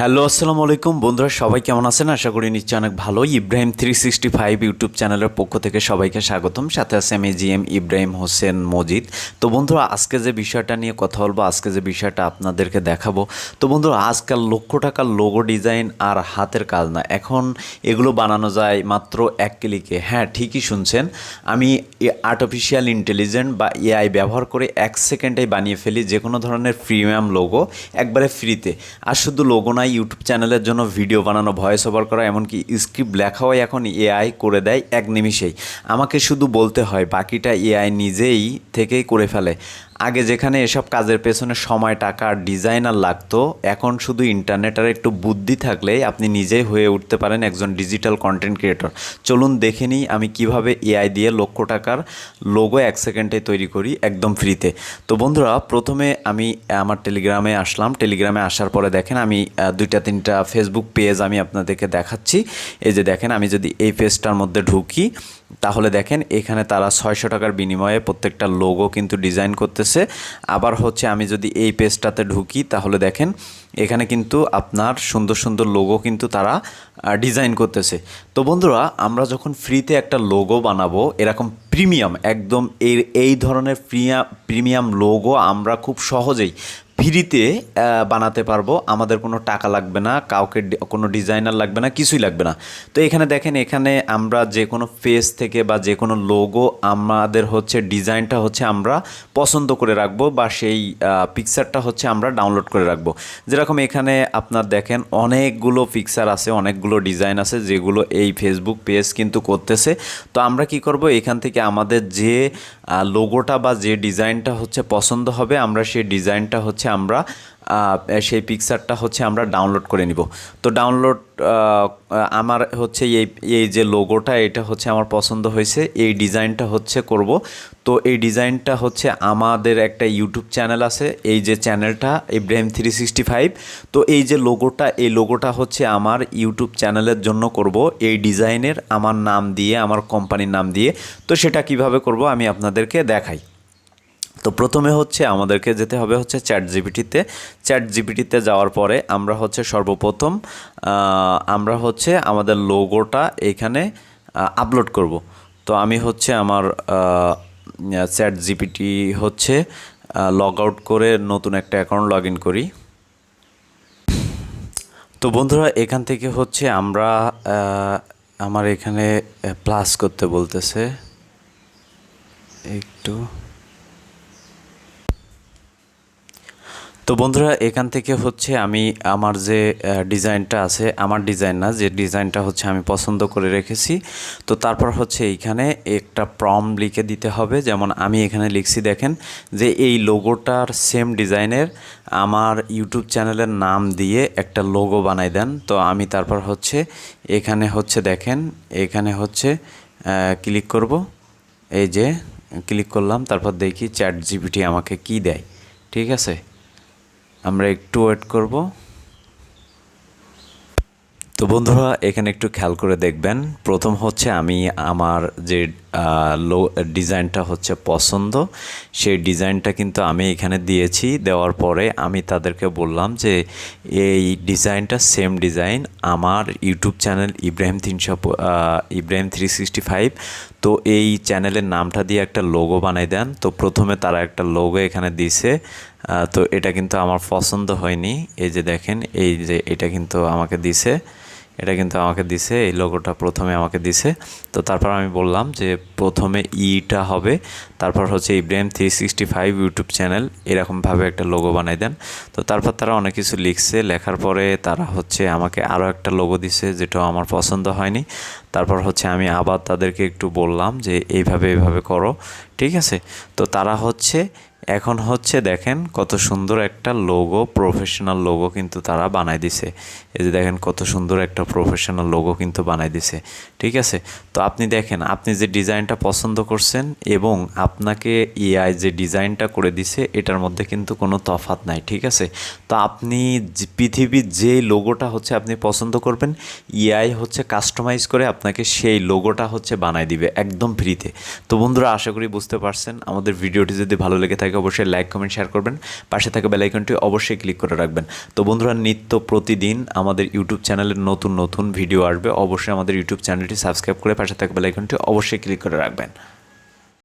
Hello, আসসালামু আলাইকুম। বন্ধুরা, সবাই কেমন আছেন? আশা করি নিশ্চয় অনেক ভালো Ibrahim three sixty five YouTube চ্যানেলের পক্ষ থেকে সবাইকে স্বাগতম। সাথে আছে আমি জি এম ইব্রাহিম হোসেন মজিদ। তো বন্ধুরা, আজকে যে বিষয়টা নিয়ে কথা বলব, আজকে যে বিষয়টা আপনাদেরকে দেখাবো, তো বন্ধুরা, আজকাল লক্ষ টাকার লোগো ডিজাইন আর হাতের কাজ না। এখন এগুলো বানানো যায় মাত্র এক ক্লিকে হ্যাঁ ঠিকই শুনছেন। আমি আর্টিফিশিয়াল ইন্টেলিজেন্ট বা এআই ব্যবহার করে এক সেকেন্ডেই বানিয়ে ফেলি যে কোনো ধরনের প্রিমিয়াম লোগো একবারে ফ্রিতে আর শুধু লোগো নয় ইউটিউব চ্যানেলের জন্য ভিডিও বানানো ভয়েস ওভার করা, এমনকি স্ক্রিপ্ট লেখাও এখন এআই করে দেয় এক নিমিষেই। আমাকে শুধু বলতে হয়, বাকিটা এআই নিজেই থেকেই করে ফেলে। আগে যেখানে এসব কাজের পেছনে সময়, টাকা আর ডিজাইনার লাগতো, এখন শুধু ইন্টারনেট আর একটু বুদ্ধি থাকলেই আপনি নিজেই হয়ে উঠতে পারেন একজন ডিজিটাল কন্টেন্ট ক্রিয়েটর চলুন দেখে নিই আমি কীভাবে এআই দিয়ে লক্ষ টাকার লোগো এক সেকেন্ডে তৈরি করি একদম ফ্রিতে তো বন্ধুরা, প্রথমে আমি, আমার টেলিগ্রামে আসলাম। টেলিগ্রামে আসার পরে দেখেন আমি দুইটা, তিনটা ফেসবুক পেজ আমি আপনাদেরকে দেখাচ্ছি। এই যে দেখেন, আমি যদি এই পেজটার মধ্যে ঢুকি তাহলে দেখেন, এখানে তারা ছয়শো টাকার বিনিময়ে প্রত্যেকটা লোগো কিন্তু ডিজাইন করতেছে। আবার হচ্ছে আমি যদি এই পেজটাতে ঢুকি, তাহলে দেখেন এখানে কিন্তু আপনার সুন্দর সুন্দর লোগো কিন্তু তারা ডিজাইন করতেছে। তো বন্ধুরা, আমরা যখন ফ্রিতে একটা লোগো বানাবো, এরকম প্রিমিয়াম একদম এই এই ধরনের প্রিয়া প্রিমিয়াম লোগো আমরা খুব সহজেই ফ্রিতে বানাতে পারব। আমাদের কোনো টাকা লাগবে না, কাউকে কোনো ডিজাইনার লাগবে না, কিছুই লাগবে না। তো এখানে দেখেন, এখানে আমরা যে কোনো ফেস থেকে বা যে কোনো লোগো আমাদের হচ্ছে ডিজাইনটা হচ্ছে আমরা পছন্দ করে রাখব বা সেই পিকচারটা হচ্ছে আমরা ডাউনলোড করে রাখব। যেরকম এখানে আপনার দেখেন অনেকগুলো পিকচার আছে, অনেকগুলো ডিজাইন আছে যেগুলো এই ফেসবুক পেজ কিন্তু করতেছে। তো আমরা কি করব? এখান থেকে আমাদের যে লোগোটা বা যে ডিজাইনটা হচ্ছে পছন্দ হবে, আমরা সেই ডিজাইনটা হচ্ছে আমরা সেই পিকচারটা হচ্ছে আমরা ডাউনলোড করে নিব। তো ডাউনলোড আমার হচ্ছে এই এই যে লোগোটা এটা হচ্ছে আমার পছন্দ হয়েছে। এই ডিজাইনটা হচ্ছে করব। তো এই ডিজাইনটা হচ্ছে আমাদের একটা ইউটিউব চ্যানেল আছে, এই যে চ্যানেলটা ইব্রাহিম থ্রি সিক্সটি ফাইভ তো এই যে লোগোটা এই লোগোটা হচ্ছে আমার ইউটিউব চ্যানেলের জন্য করব। এই ডিজাইনের আমার নাম দিয়ে, আমার কোম্পানির নাম দিয়ে। তো সেটা কীভাবে করব আমি আপনাদেরকে দেখাই। তো প্রথমে হচ্ছে আমাদেরকে যেতে হবে হচ্ছে চ্যাট জিপিটিতে চ্যাট জিপিটিতে যাওয়ার পরে আমরা হচ্ছে সর্বপ্রথম আমরা হচ্ছে আমাদের লোগোটা এখানে আপলোড করব। তো আমি হচ্ছে আমার চ্যাট জিপিটি হচ্ছে লগ আউট করে নতুন একটা অ্যাকাউন্ট লগ ইন করি। তো বন্ধুরা, এখান থেকে হচ্ছে আমরা আমার এখানে প্লাস করতে বলতেছে। একটু তো বন্ধুরা, এখান থেকে হচ্ছে আমি আমার যে ডিজাইনটা আছে, আমার ডিজাইন না, যে ডিজাইনটা হচ্ছে আমি পছন্দ করে রেখেছি। তো তারপর হচ্ছে এইখানে একটা প্রম লিখে দিতে হবে। যেমন আমি এখানে লিখছি, দেখেন, যে এই লোগোটার সেম ডিজাইনের আমার ইউটিউব চ্যানেলের নাম দিয়ে একটা লোগো বানাই দেন। তো আমি তারপর হচ্ছে এখানে হচ্ছে, দেখেন, এখানে হচ্ছে ক্লিক করব। এই যে, ক্লিক করলাম, তারপর দেখি চ্যাট জিপিটি আমাকে কি দেয়। ঠিক আছে? আমরা একটু ওয়েট করব। তো বন্ধুরা, এখানে একটু খেয়াল করে দেখবেন। প্রথম হচ্ছে আমি আমার যে লো ডিজাইনটা হচ্ছে পছন্দ। সেই ডিজাইনটা কিন্তু আমি এখানে দিয়েছি। দেওয়ার পরে আমি তাদেরকে বললাম যে, এই ডিজাইনটা সেম ডিজাইন আমার ইউটিউব চ্যানেল ইব্রাহিম তিনশো ইব্রাহিম থ্রি সিক্সটি ফাইভ তো এই চ্যানেলের নামটা দিয়ে একটা লোগো বানাই দেন। তো প্রথমে তারা একটা লোগো এখানে দিছে তো এটা কিন্তু আমার পছন্দ হয়নি। এই যে দেখেন, এই যে এটা কিন্তু আমাকে দিছে এটা কিন্তু আমাকে দিছে, এই লোগোটা প্রথমে আমাকে দিছে। তো তারপর আমি বললাম যে প্রথমে ইটা হবে, তারপর হচ্ছে Ibrahim three sixty five YouTube channel এরকমভাবে একটা লোগো বানাই দেন। তো তারপর তারা অনেক কিছু লিখছে, লেখার পরে তারা হচ্ছে আমাকে আরও একটা লোগো দিছে যেটা আমার পছন্দ হয়নি। তারপর হচ্ছে আমি আবার তাদেরকে একটু বললাম যে এইভাবে এইভাবে করো, ঠিক আছে? তো তারা হচ্ছে, এখন হচ্ছে দেখেন কত সুন্দর একটা লোগো প্রফেশনাল লোগো কিন্তু তারা বানাই দিছে। এই যে দেখেন কত সুন্দর একটা প্রফেশনাল লোগো কিন্তু বানাই দিছে, ঠিক আছে? তো আপনি দেখেন, আপনি যে ডিজাইনটা পছন্দ করছেন এবং আপনাকে এআই যে ডিজাইনটা করে দিছে, এটার মধ্যে কিন্তু কোনো তফাৎ নাই, ঠিক আছে? তো আপনি পৃথিবীর যে লোগোটা হচ্ছে আপনি পছন্দ করবেন এআই হচ্ছে কাস্টমাইজ করে আপনাকে সেই লোগোটা হচ্ছে বানায় দিবে একদম ফ্রিতে। তো বন্ধুরা, আশা করি বুঝতে পারছেন। আমাদের ভিডিওটি যদি ভালো লেগে থাকে, অবশ্যই লাইক, কমেন্ট, শেয়ার করবেন। পাশে থাকা বেলাইকনটি অবশ্যই ক্লিক করে রাখবেন। তো বন্ধুরা, নিত্য প্রতিদিন আমাদের ইউটিউব চ্যানেলের নতুন নতুন ভিডিও আসবে। অবশ্যই আমাদের ইউটিউব চ্যানেলটি সাবস্ক্রাইব করে পাশে থাকা বেলাইকনটি অবশ্যই ক্লিক করে রাখবেন।